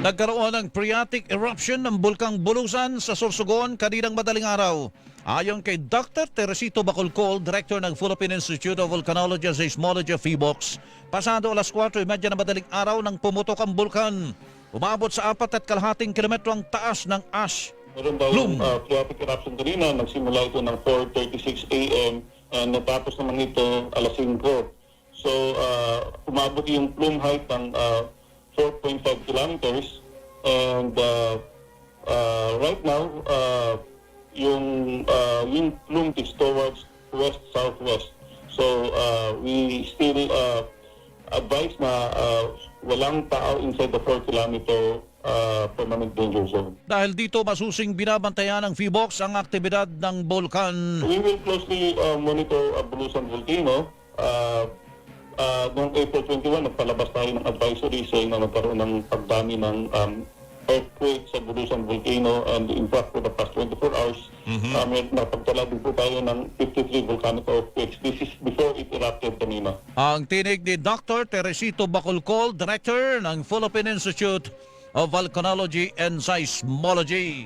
Nagkaroon ng phreatic eruption ng bulkang Bulusan sa Sorsogon kaninang madaling araw. Ayon kay Dr. Teresito Bacolcol, Director ng Philippine Institute of Volcanology and Seismology of PHIVOX, pasado alas 4.30 na madaling araw nang pumutok ang bulkan. Umabot sa apat at kalahating kilometro ang taas ng ash. Meron daw Bloom. uh, phreatic eruption kanina, nagsimula ito ng 4.36 a.m. and natapos naman ito alas 5. So, uh, umabot yung plume height ng uh, 4.5 kilometers and uh, uh, right now, uh, yung uh, wind plume is towards west-southwest. So, uh, we still uh, advise na uh, walang tao inside the 4 kilometer uh, permanent danger zone. Dahil dito masusing binabantayan ng PHIVOX ang aktibidad ng bulkan. We will closely uh, monitor uh, Bulusan Volcano. Uh, uh, noong April 21, nagpalabas tayo ng advisory saying na nagkaroon ng pagdami ng um, earthquake sa Bulusan Volcano and in fact for the past 24 hours, uh, may napagtala din po tayo ng 53 volcanic earthquakes. This is before it erupted kanina. Ang tinig ni Dr. Teresito Bacolcol, Director ng Philippine Institute of Volcanology and Seismology.